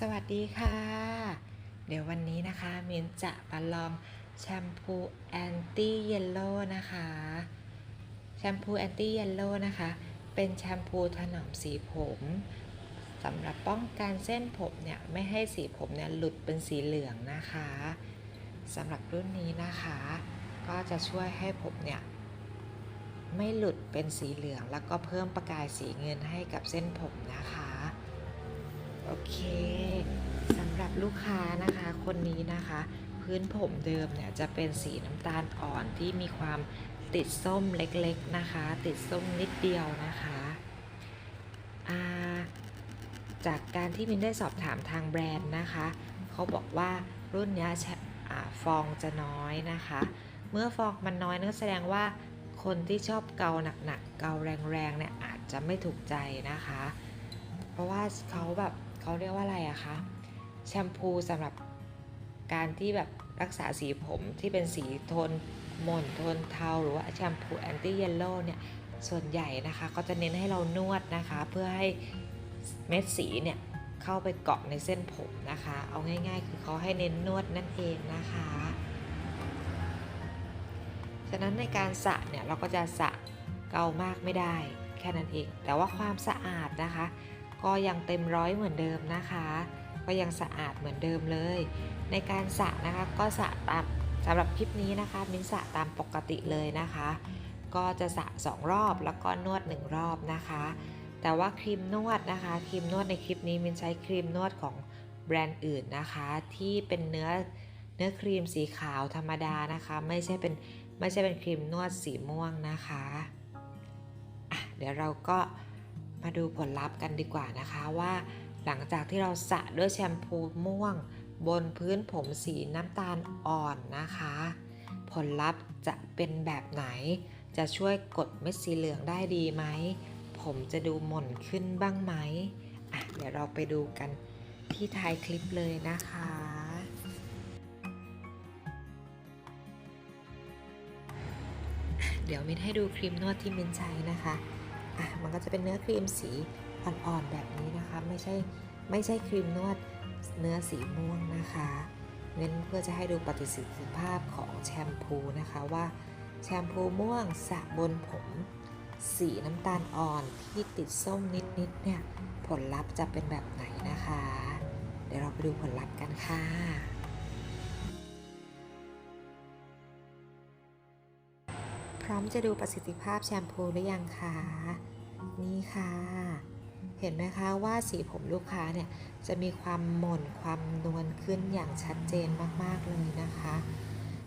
สวัสดีค่ะ เดี๋ยววันนี้นะคะมินจะมาลองแชมพูแอนตี้เยลโล่นะคะ แชมพูแอนตี้เยลโล่นะคะ เป็นแชมพูถนอมสีผมสำหรับป้องกันเส้นผมเนี่ยไม่ให้สีผมเนี่ยหลุดเป็นสีเหลืองนะคะสำหรับรุ่นนี้นะคะ ก็จะช่วยให้ผมเนี่ยไม่หลุดเป็นสีเหลือง แล้วก็เพิ่มประกายสีเงินให้กับเส้นผมนะคะ โอเคสำหรับลูกค้านะคะคนนี้นะคะ พื้นผมเดิมเนี่ยจะเป็นสีน้ำตาลอ่อนที่มีความติดส้มเล็กๆนะคะ ติดส้มนิดเดียวนะคะาจากการที่มินได้สอบถามทางแบรนด์นะคะ เขาบอกว่ารุ่นนี้ยแชอ่าฟองจะน้อยนะคะ เมื่อฟองมันน้อยนั่นแสดงว่าคนที่ชอบเกาหนักๆ เกาแรงๆเนี่ยอาจจะไม่ถูกใจนะคะ เพราะว่าเขาแบบ เขาเรียกว่าอะไรอะคะแชมพูสำหรับการที่แบบรักษาสีผมที่เป็นสีโทนหม่นโทนเทาหรือว่าแชมพูแอนตี้เยลโล่เนี่ยส่วนใหญ่นะคะก็จะเน้นให้เรานวดนะคะ เพื่อให้เม็ดสีเนี่ยเข้าไปเกาะในเส้นผมนะคะ เอาง่าย ๆ คือเขาให้เน้นนวดนั่นเองนะคะฉะนั้นในการสระเนี่ยเราก็จะสระเกามากไม่ได้แค่นั้นเอง แต่ว่าความสะอาดนะคะ ก็ยังเต็มร้อยเหมือนเดิมนะคะ ก็ยังสะอาดเหมือนเดิมเลย ในการสระนะคะก็สระตามสำหรับคลิปนี้นะคะมินสระตามปกติเลยนะคะ ก็จะสระสองรอบแล้วก็นวดหนึ่งรอบนะคะ แต่ว่าครีมนวดนะคะครีมนวดในคลิปนี้มินใช้ครีมนวดของแบรนด์อื่นนะคะ ที่เป็นเนื้อเนื้อครีมสีขาวธรรมดานะคะ ไม่ใช่เป็นไม่ใช่เป็นครีมนวดสีม่วงนะคะะเดี๋ยวเราก็ มาดูผลลัพธ์กันดีกว่านะคะว่า หลังจากที่เราสระด้วยแชมพูม่วง บนพื้นผมสีน้ำตาลอ่อนนะคะ ผลลัพธ์จะเป็นแบบไหน จะช่วยกดเม็ดสีเหลืองได้ดีไหม ผมจะดูหม่นขึ้นบ้างไหมอะเดี๋ยวเราไปดูกันที่ท้ายคลิปเลยนะคะเดี๋ยวมินให้ดูครีมนวดที่มินใช้นะคะ อะมันก็จะเป็นเนื้อครีมสีอ่อนๆแบบนี้นะคะ ไม่ใช่ไม่ใช่ครีมนวดเนื้อสีม่วงนะคะเน้นเพื่อจะให้ดูปฏิสิทธิภาพของแชมพูนะคะว่าแชมพูม่วงสระบนผม สีน้ำตาลอ่อนที่ติดส้มนิดๆเนี่ยผลลัพธ์จะเป็นแบบไหนนะคะ เดี๋ยวเราไปดูผลลัพธ์กันค่ะ พร้อมจะดูประสิทธิภาพแชมพูหรือยังคะ นี่ค่ะ เห็นไหมคะว่าสีผมลูกค้าเนี่ยจะมีความหม่นความนวลขึ้นอย่างชัดเจนมากๆเลยนะคะ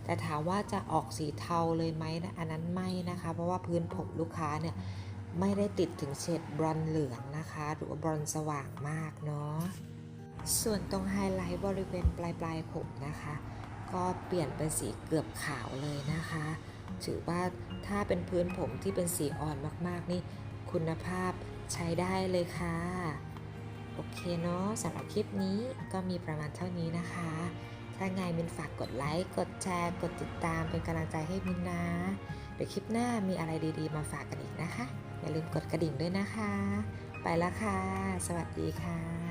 แต่ถามว่าจะออกสีเทาเลยไหมนะอันนั้นไม่นะคะ เพราะว่าพื้นผมลูกค้าเนี่ยไม่ได้ติดถึงเฉดบรอนเหลืองนะคะ หรือว่าบรอนสว่างมากเนาะ ส่วนตรงไฮไลท์บริเวณปลายปลายผมนะคะ ก็เปลี่ยนเป็นสีเกือบขาวเลยนะคะ ถือว่าถ้าเป็นพื้นผมที่เป็นสีอ่อนมากๆ นี่คุณภาพใช้ได้เลยค่ะ โอเคเนาะสำหรับคลิปนี้ก็มีประมาณเท่านี้นะคะ ถ้าไงมินฝากกดไลค์ กดแชร์ กดติดตามเป็นกำลังใจให้มินนะ เดี๋ยวคลิปหน้ามีอะไรดีๆ มาฝากกันอีกนะคะ อย่าลืมกดกระดิ่งด้วยนะคะ ไปล้วค่ะ สวัสดีค่ะ